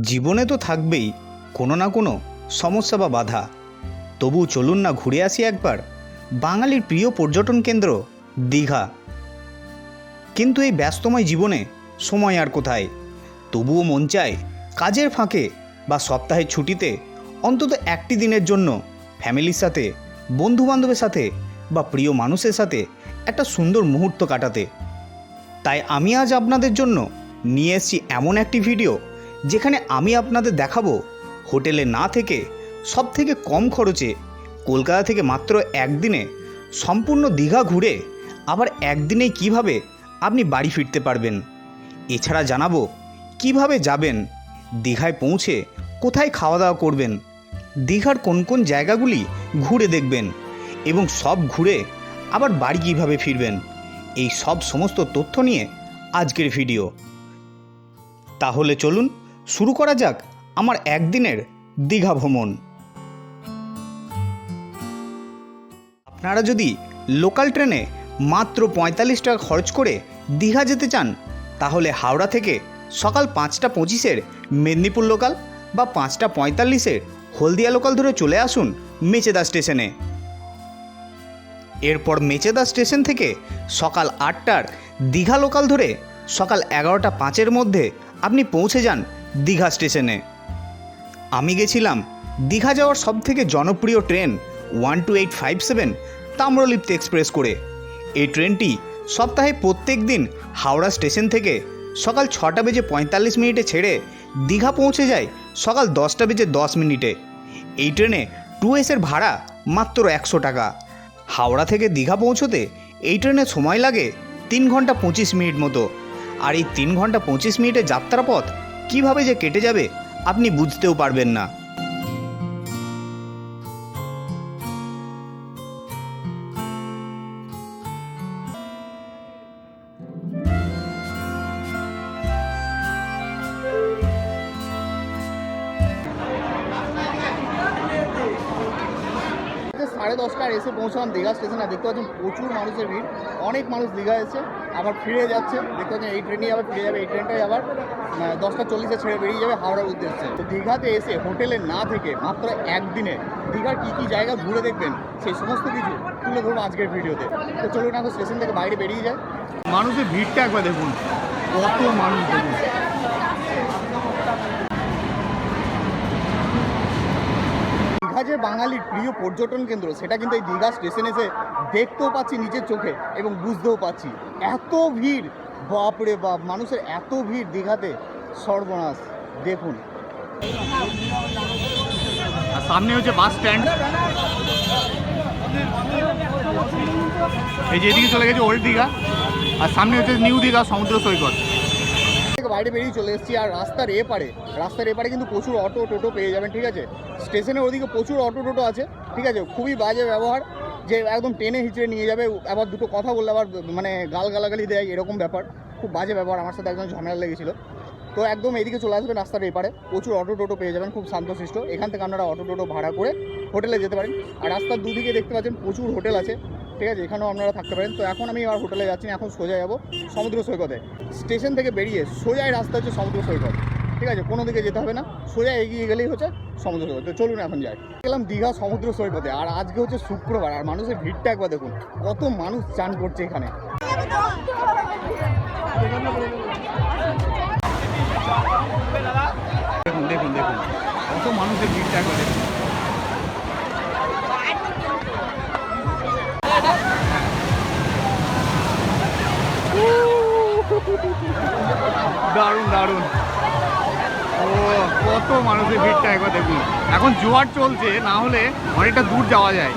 জীবনে তো থাকবেই, কোনো না কোনো সমস্যা বা বাধা। তবু চলুন না ঘুরে আসি একবার, বাঙালির প্রিয় পর্যটন কেন্দ্র, দীঘা। কিন্তু এই ব্যস্তময় জীবনে সময় আর কোথায়? তবুও মন চায় কাজের ফাঁকে বা সপ্তাহের ছুটিতে অন্তত একটি দিনের জন্য ফ্যামিলির সাথে, বন্ধুবান্ধবের সাথে বা প্রিয় মানুষের সাথে একটা সুন্দর মুহূর্ত কাটাতে। তাই আমি আজ আপনাদের জন্য নিয়ে এসেছি এমন একটি ভিডিও যেখানে আমি আপনাদের দেখাবো হোটেলে না থেকে সব থেকে কম খরচে কলকাতা থেকে মাত্র একদিনে সম্পূর্ণ দীঘা ঘুরে আবার একদিনেই কীভাবে আপনি বাড়ি ফিরতে পারবেন। এছাড়া জানাব কীভাবে যাবেন, দীঘায় পৌঁছে কোথায় খাওয়া দাওয়া করবেন, দীঘার কোন কোন জায়গাগুলি ঘুরে দেখবেন এবং সব ঘুরে আবার বাড়ি কীভাবে ফিরবেন, এই সব সমস্ত তথ্য নিয়ে আজকের ভিডিও। তাহলে চলুন শুরু করা যাক আমার একদিনের দীঘা ভ্রমণ। আপনারা যদি লোকাল ট্রেনে মাত্র পঁয়তাল্লিশ টাকা খরচ করে দীঘা যেতে চান, তাহলে হাওড়া থেকে সকাল পাঁচটা পঁচিশের মেদিনীপুর লোকাল বা পাঁচটা পঁয়তাল্লিশের হলদিয়া লোকাল ধরে চলে আসুন মেচেদা স্টেশনে। এরপর মেচেদা স্টেশন থেকে সকাল আটটার দীঘা লোকাল ধরে সকাল এগারোটা পাঁচের মধ্যে আপনি পৌঁছে যান দীঘা স্টেশনে। আমি গেছিলাম দীঘা যাওয়ার সবথেকে জনপ্রিয় train one two eight five seven Tamralipta express করে। এই ট্রেনটি সপ্তাহে প্রত্যেক দিন হাওড়া স্টেশন থেকে সকাল ছটা বেজে পঁয়তাল্লিশ মিনিটে ছেড়ে দীঘা পৌঁছে যায় সকাল দশটা বেজে দশ মিনিটে। এই ট্রেনে টু এসের ভাড়া মাত্র একশো টাকা। হাওড়া থেকে দীঘা পৌঁছোতে এই ট্রেনে সময় লাগে তিন ঘণ্টা পঁচিশ মিনিট মতো। আর এই তিন ঘণ্টা পঁচিশ মিনিটের যাত্রাপথ কীভাবে যে কেটে যাবে আপনি বুঝতেও পারবেন না। সাড়ে দশটার এসে পৌঁছলাম, দীঘা স্টেশনে। দেখতে পাচ্ছেন প্রচুর মানুষের ভিড়। অনেক মানুষ দীঘা এসে আবার ফিরে যাচ্ছে। দেখতে পাচ্ছেন এই ট্রেনেই আবার ফিরে যাবে। এই ট্রেনটাই আবার দশটা চল্লিশে ছেড়ে বেরিয়ে যাবে হাওড়ার উদ্দেশ্যে। তো দীঘাতে এসে হোটেলে না থেকে মাত্র একদিনে দীঘার কী কী জায়গা ঘুরে দেখবেন, সেই সমস্ত কিছু তুলে ধরবো আজকের ভিডিওতে। তো চলুন এখন স্টেশন থেকে বাইরে বেরিয়ে যায় মানুষের ভিড়টা একবার দেখুন। কত মানুষ দেখুন। দীঘা যে বাঙালির প্রিয় পর্যটন কেন্দ্র, সেটা কিন্তু এই দীঘা স্টেশনে এসে দেখতেও পাচ্ছি নিজের চোখে এবং বুঝতেও পাচ্ছি। এত ভিড়, বাপরে বাপ, মানুষের এত ভিড় দীঘাতে, সর্বনাশ। দেখুন। সামনে হচ্ছে বাস স্ট্যান্ড এই যে এদিকে চলে গেছে ওল্ড দীঘা, আর সামনে হচ্ছে নিউ দীঘা, সমুদ্র সৈকত। থেকে বাইরে বেরিয়ে চলে এসেছি আর রাস্তার এপারে রাস্তার এপারে কিন্তু প্রচুর অটো টোটো পেয়ে যাবেন, ঠিক আছে? স্টেশনের ওদিকে প্রচুর অটো টোটো আছে, ঠিক আছে? খুবই বাজে ব্যবহার যে একদম টেনে হিচড়ে নিয়ে যাবে, আবার দুটো কথা বললে আবার মানে গাল গালাগালি দেয়, এরকম ব্যাপার। খুব বাজে ব্যবহার, আমার সাথে একদম ঝামেলা লেগেছিলো। তো একদম এদিকে চলে আসবেন রাস্তার এপারে, প্রচুর অটো টোটো পেয়ে যাবেন, খুব শান্তশিষ্ট। এখান থেকে আপনারা অটো টোটো ভাড়া করে হোটেলে যেতে পারেন। আর রাস্তার দুদিকে দেখতে পাচ্ছেন প্রচুর হোটেল আছে ঠিক আছে, এখানেও আপনারা থাকতে পারেন। তো এখন আমি আর হোটেলে যাচ্ছি, এখন সোজা যাব সমুদ্র সৈকতে। স্টেশন থেকে বেরিয়ে সোজাই রাস্তা হচ্ছে সমুদ্র সৈকত। ঠিক আছে, কোনো দিকে যেতে হবে না, সোজা এগিয়ে গেলেই হচ্ছে সমুদ্র সৈকত। তো চলুন এখন যাই। গেলাম দীঘা সমুদ্র সৈকতে, আর আজকে হচ্ছে শুক্রবার, আর মানুষের ভিড়টা একবার দেখুন। কত মানুষ চান করছে এখানে। দেখুন দেখুন দেখুন। কত মানুষের ভিড়টা একবার দেখুন। দারুণ। দারুণ ও কত মানুষের ভিড়টা একবার দেখুন। এখন জোয়ার চলছে না হলে অনেকটা দূর যাওয়া যায়।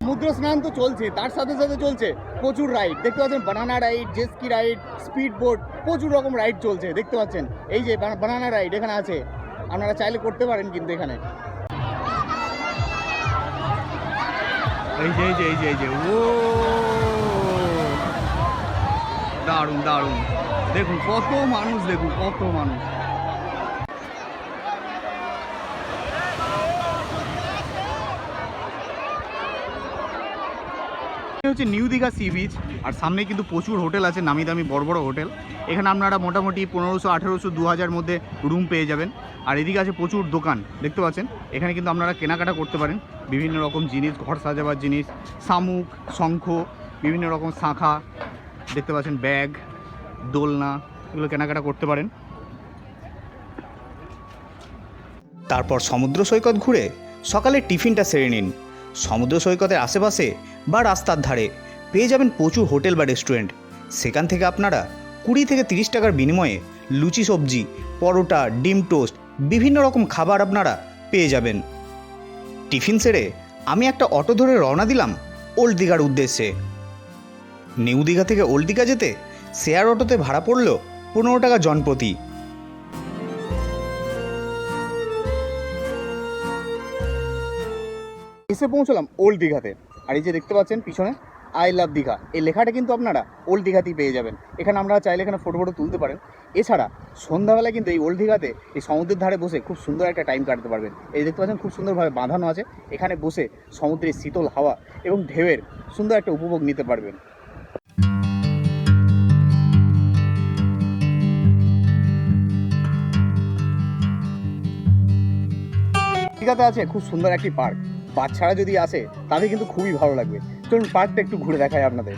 সমুদ্র স্নান তো চলছে তার সাথে সাথে চলছে প্রচুর রাইড দেখতে পাচ্ছেন banana ride jet ski ride speed boat প্রচুর রকম রাইড চলছে দেখতে পাচ্ছেন? এই যে বানানা রাইড এখানে আছে আপনারা চাইলে করতে পারেন কিন্তু এখানে। এই যে এই যে এই যে ও দারুণ দারুণ। দেখুন, কত মানুষ, দেখুন, কত মানুষ। হচ্ছে নিউ দীঘা সি বিচ, আর সামনে কিন্তু প্রচুর হোটেল আছে, নামি দামি বড় বড় হোটেল। এখানে আপনারা মোটামুটি পনেরোশো, আঠেরোশো, দু হাজার মধ্যে রুম পেয়ে যাবেন। আর এদিকে আছে প্রচুর দোকান, দেখতে পাচ্ছেন? এখানে কিন্তু আপনারা কেনাকাটা করতে পারেন। বিভিন্ন রকম জিনিস, ঘর সাজাবার জিনিস, শামুক, শঙ্খ, বিভিন্ন রকম শাঁখা দেখতে পাচ্ছেন ব্যাগ, দোলনা, এগুলো কেনাকাটা করতে পারেন। তারপর সমুদ্র সৈকত ঘুরে সকালে টিফিনটা সেরে নিন। সমুদ্র সৈকতের আশেপাশে বা রাস্তার ধারে পেয়ে যাবেন প্রচুর হোটেল বা রেস্টুরেন্ট। সেখান থেকে আপনারা কুড়ি থেকে তিরিশ টাকার বিনিময়ে লুচি, সবজি, পরোটা, ডিম টোস্ট, বিভিন্ন রকম খাবার আপনারা পেয়ে যাবেন। টিফিন সেরে আমি একটা অটো ধরে রওনা দিলাম ওল্ড দীঘার উদ্দেশ্যে। নিউ দীঘা থেকে ওল্ড দীঘা যেতে শেয়ার অটোতে ভাড়া পড়ল পনেরো টাকা জনপ্রতি। এসে পৌঁছলাম ওল্ড দীঘাতে। আর এই যে দেখতে পাচ্ছেন পিছনে আই লাভ দীঘা। এই লেখাটা কিন্তু আপনারা ওল্ড দীঘাতেই পেয়ে যাবেন। এখানে আমরা চাইলে এখানে ফটো ফটো তুলতে পারেন। এছাড়া সন্ধ্যাবেলায় কিন্তু এই ওল্ড দীঘাতে এই সমুদ্রের ধারে বসে খুব সুন্দর একটা টাইম কাটাতে পারবেন। এই দেখতে পাচ্ছেন খুব সুন্দরভাবে বাঁধানো আছে। এখানে বসে সমুদ্রের শীতল হাওয়া এবং ঢেউয়ের সুন্দর একটা উপভোগ নিতে পারবেন। দীঘাতে আছে খুব সুন্দর একটি পার্ক। বাচ্চারা যদি আসে, তাদের কিন্তু খুবই ভালো লাগবে। চলুন পার্কটা একটু ঘুরে দেখায় আপনাদের।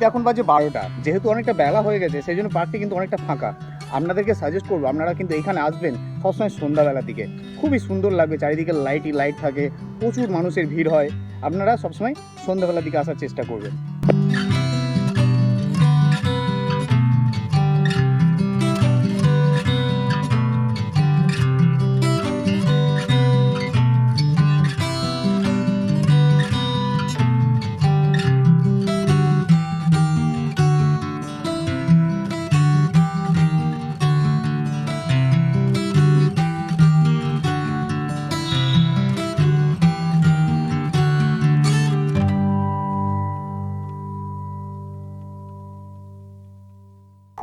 ঘড়িতে এখন বাজে বারোটা। যেহেতু অনেকটা বেলা হয়ে গেছে, সেই জন্য পার্কটি কিন্তু অনেকটা ফাঁকা। আপনাদেরকে সাজেস্ট করব, আপনারা কিন্তু এখানে আসবেন সবসময় সন্ধ্যাবেলার দিকে। খুবই সুন্দর লাগবে, চারিদিকে লাইটই লাইট থাকে, প্রচুর মানুষের ভিড় হয়। আপনারা সবসময় সন্ধ্যাবেলার দিকে আসার চেষ্টা করবেন।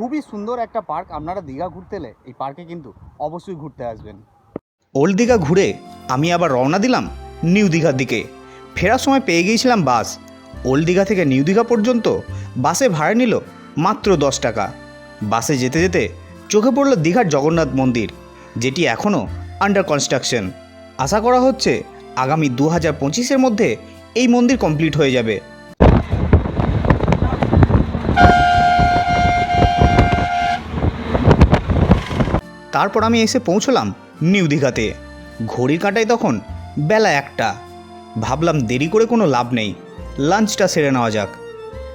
খুবই সুন্দর একটা পার্ক। আপনারা দীঘা ঘুরতে এলে এই পার্কে কিন্তু অবশ্যই ঘুরতে আসবেন। ওল্ড দীঘা ঘুরে আমি আবার রওনা দিলাম নিউ দীঘার দিকে। ফেরার সময় পেয়ে গিয়েছিলাম বাস। ওল্ড দীঘা থেকে নিউ দীঘা পর্যন্ত বাসে ভাড়া নিল মাত্র দশ টাকা। বাসে যেতে যেতে চোখে পড়ল দীঘার জগন্নাথ মন্দির, যেটি এখনও আন্ডার কনস্ট্রাকশন আশা করা হচ্ছে আগামী দু হাজার পঁচিশের মধ্যে এই মন্দির কমপ্লিট হয়ে যাবে। তারপর আমি এসে পৌঁছলাম নিউ দীঘাতে। ঘড়ির কাঁটায় তখন বেলা একটা। ভাবলাম দেরি করে কোনো লাভ নেই, লাঞ্চটা সেরে নেওয়া যাক।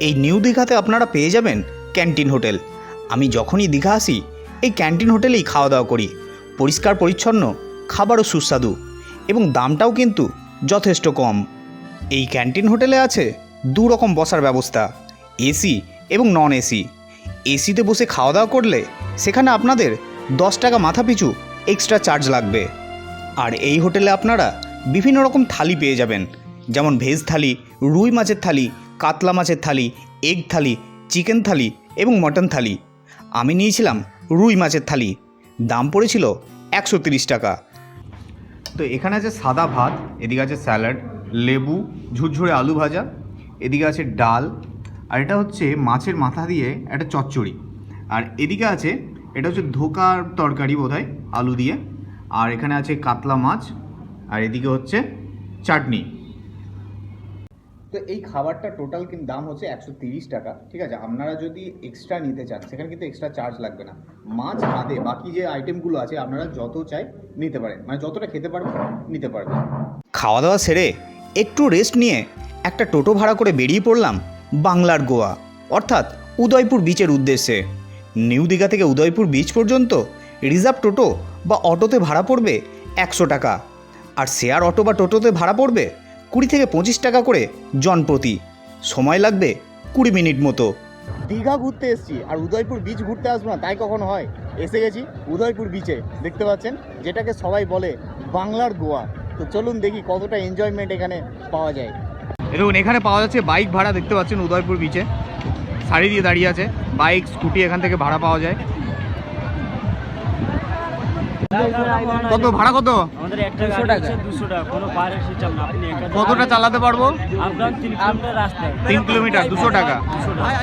এই নিউ দীঘাতে আপনারা পেয়ে যাবেন ক্যান্টিন হোটেল। আমি যখনই দীঘা আসি, এই ক্যান্টিন হোটেলেই খাওয়া দাওয়া করি। পরিষ্কার পরিচ্ছন্ন, খাবারও সুস্বাদু এবং দামটাও কিন্তু যথেষ্ট কম। এই ক্যান্টিন হোটেলে আছে দু রকম বসার ব্যবস্থা, এসি এবং নন এসি। এসিতে বসে খাওয়া দাওয়া করলে সেখানে আপনাদের দশ টাকা মাথা পিছু এক্সট্রা চার্জ লাগবে। আর এই হোটেলে আপনারা বিভিন্ন রকম থালি পেয়ে যাবেন। যেমন ভেজ থালি, রুই মাছের থালি, কাতলা মাছের থালি এগ থালি চিকেন থালি এবং মটন থালি। আমি নিয়েছিলাম রুই মাছের থালি। দাম পড়েছিল একশো তিরিশ টাকা। তো এখানে আছে সাদা ভাত, এদিকে আছে স্যালাড, লেবু, ঝুরঝুরে আলু ভাজা, এদিকে আছে ডাল, আর এটা হচ্ছে মাছের মাথা দিয়ে একটা চচ্চড়ি। আর এদিকে আছে এটা হচ্ছে ধোকার তরকারি বোধহয় আলু দিয়ে। আর এখানে আছে কাতলা মাছ আর এদিকে হচ্ছে চাটনি। তো এই খাবারটা টোটাল কিন্তু দাম হচ্ছে একশো তিরিশ টাকা ঠিক আছে? আপনারা যদি এক্সট্রা নিতে চান সেখানে কিন্তু এক্সট্রা চার্জ লাগবে না। মাছ বাদে বাকি যে আইটেমগুলো আছে আপনারা যত চাই নিতে পারেন। মানে যতটা খেতে পারবেন নিতে পারবেন। খাওয়া দাওয়া সেরে একটু রেস্ট নিয়ে একটা টোটো ভাড়া করে বেরিয়ে পড়লাম বাংলার গোয়া অর্থাৎ উদয়পুর বিচের উদ্দেশ্যে। নিউ দীঘা থেকে উদয়পুর বিচ পর্যন্ত রিজার্ভ টোটো বা অটোতে ভাড়া পড়বে একশো টাকা। আর শেয়ার অটো বা টোটোতে ভাড়া পড়বে কুড়ি থেকে পঁচিশ টাকা করে জনপ্রতি সময় লাগবে কুড়ি মিনিট মতো। দীঘা ঘুরতে এসেছি আর উদয়পুর বিচ ঘুরতে আসব না তাই কখন হয়? এসে গেছি উদয়পুর বিচে দেখতে পাচ্ছেন? যেটাকে সবাই বলে বাংলার গোয়া। তো চলুন দেখি কতটা এনজয়মেন্ট এখানে পাওয়া যায়। দেখুন এখানে পাওয়া যাচ্ছে বাইক ভাড়া দেখতে পাচ্ছেন উদয়পুর বিচে সারি দিয়ে দাঁড়িয়ে আছে। বাইক স্কুটি এখান থেকে ভাড়া পাওয়া যায়। কত? ভাড়া কত? আমাদের একটা গাড়ি হচ্ছে দুশো টাকা। কোনো পাহাড়ের সিস্টেম না। আপনি একা কতটা চালাতে পারব? আপনার তিন কিলোমিটার রাস্তা। তিন কিলোমিটার দুশো টাকা। দুশো টাকা।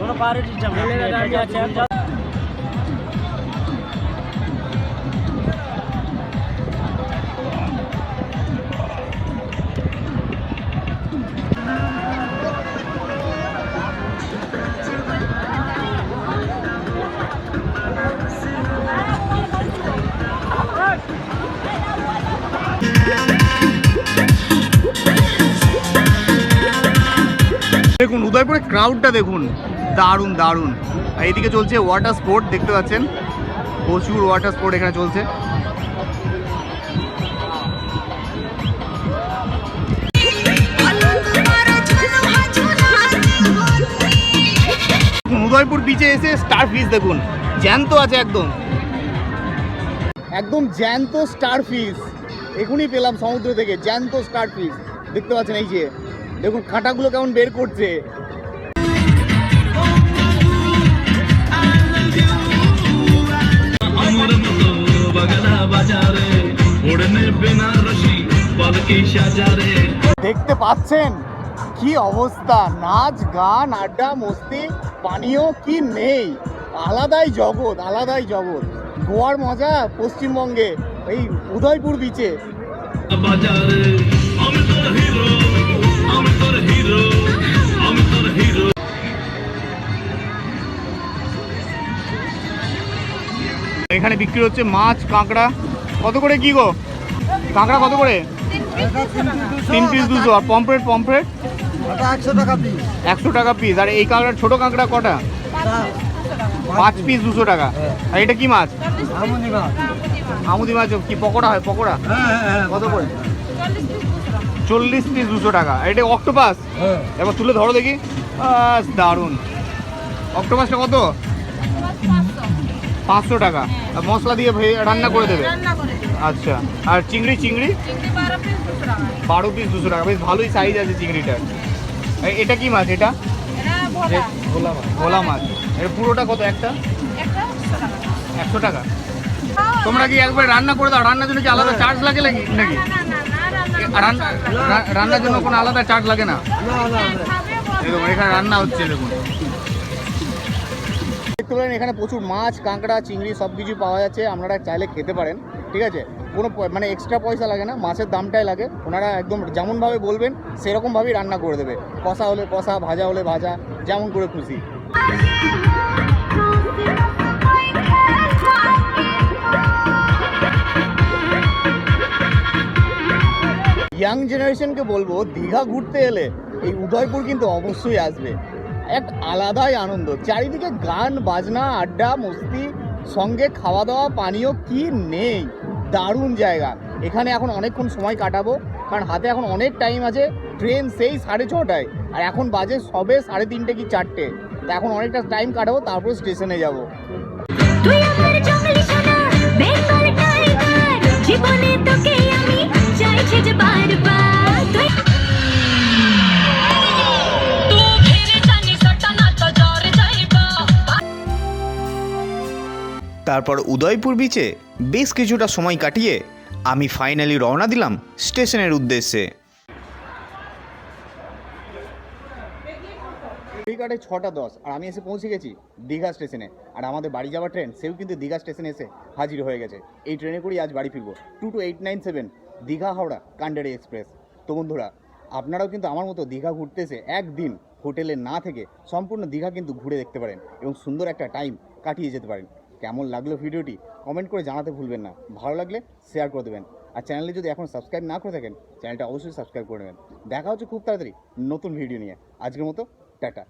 কোনো পাহাড়ের সিস্টেম না। ক্রাউডটা দেখুন। দারুণ দারুণ। আর এইদিকে চলছে ওয়াটার স্পোর্ট দেখতে পাচ্ছেন? প্রচুর ওয়াটার স্পোর্ট এখানে চলছে। উদয়পুর বিচে এসে স্টার ফিশ দেখুন। জ্যান্ত আছে একদম। একদম জ্যান্ত স্টার ফিশ এখনই পেলাম সমুদ্র থেকে, জ্যান্ত স্টার ফিশ দেখতে পাচ্ছেন এই যে। দেখুন কাঁটাগুলো কেমন বের করছে। দেখতে পাচ্ছেন? কি অবস্থা? নাচ গান আড্ডা মস্তি পানীয় কি নেই? আলাদাই জগৎ আলাদাই জগৎ। গোয়ার মজা পশ্চিমবঙ্গে এই উদয়পুর বিচে এখানে বিক্রি হচ্ছে মাছ কাঁকড়া। কত করে কি গো? কাঁকড়া কত করে? তিন পিস দুশো আর পমফ্রেট পমফ্রেট একশো টাকা পিস একশো টাকা পিস আর এই কাঁকড়ার ছোট কাঁকড়া কটা? পাঁচ পিস দুশো টাকা। আর এটা কি মাছ? আমুদি মাছ। কি পকোড়া হয়? পকোড়া? হ্যাঁ হ্যাঁ কত করে? চল্লিশ পিস দুশো টাকা। আর এটা অক্টোপাস হ্যাঁ। এবার তুলে ধরো দেখি। দারুণ। অক্টোপাসটা কত? পাঁচশো টাকা আর মশলা দিয়ে রান্না করে দেবে আচ্ছা আর চিংড়ি চিংড়ি বারো পিস দুশো টাকা বেশ ভালোই সাইজ আছে চিংড়িটার এটা কি মাছ এটা ভোলা মাছ এটা পুরোটা কত একটা একশো টাকা তোমরা কি একবার রান্না করে দাও রান্নার জন্য কি আলাদা চার্জ লাগে নাকি নাকি রান্নার জন্য কোনো আলাদা চার্জ লাগে না এখানে রান্না হচ্ছে দেখুন দেখতে পারেন এখানে প্রচুর মাছ, কাঁকড়া, চিংড়ি সব কিছু পাওয়া যাচ্ছে, আপনারা চাইলে খেতে পারেন, ঠিক আছে? কোনো মানে এক্সট্রা পয়সা লাগে না, মাছের দামটাই লাগে, ওনারা একদম যেমনভাবে বলবেন, সেরকমভাবেই রান্না করে দেবে। কষা হলে কষা, ভাজা হলে ভাজা, যেমন করে খুশি। ইয়াং জেনারেশনকে বলব, দীঘা ঘুরতে এলে এই উদয়পুর কিন্তু অবশ্যই আসবে। এক আলাদাই আনন্দ। চারিদিকে গান, বাজনা, আড্ডা, মস্তি, সঙ্গে খাওয়া দাওয়া পানীয় কি নেই? দারুণ জায়গা। এখানে এখন অনেকক্ষণ সময় কাটাবো, কারণ হাতে এখন অনেক টাইম আছে ট্রেন সেই সাড়ে ছটায়। আর এখন বাজে সবে সাড়ে তিনটে কি চারটে। তা এখন অনেকটা টাইম কাটাবো, তারপর স্টেশনে যাব। তোকে আমি যে বারবার। তারপর উদয়পুর বিচে বেশ কিছুটা সময় কাটিয়ে আমি ফাইনালি রওনা দিলাম স্টেশনের উদ্দেশ্যে। ফ্লিপকার্টে ছটা দশ, আর আমি এসে পৌঁছে গেছি দীঘা স্টেশনে। আর আমাদের বাড়ি যাওয়ার ট্রেন সেও কিন্তু দীঘা স্টেশনে এসে হাজির হয়ে গেছে। এই ট্রেনে করেই আজ বাড়ি ফিরবো। Two two eight nine seven, Digha Howrah Kandari express তো বন্ধুরা, আপনারাও কিন্তু আমার মতো দীঘা ঘুরতে এসে একদিন হোটেলে না থেকে সম্পূর্ণ দীঘা কিন্তু ঘুরে দেখতে পারেন এবং সুন্দর একটা টাইম কাটিয়ে যেতে পারেন। কেমন লাগল ভিডিওটি কমেন্ট করে জানাতে ভুলবেন না। ভালো লাগলে শেয়ার করে দেবেন। আর চ্যানেলে যদি এখন সাবস্ক্রাইব না করে থাকেন চ্যানেলটা অবশ্যই সাবস্ক্রাইব করে নেবেন। দেখা হচ্ছে খুব তাড়াতাড়ি নতুন ভিডিও নিয়ে। আজকের মতো, টাটা।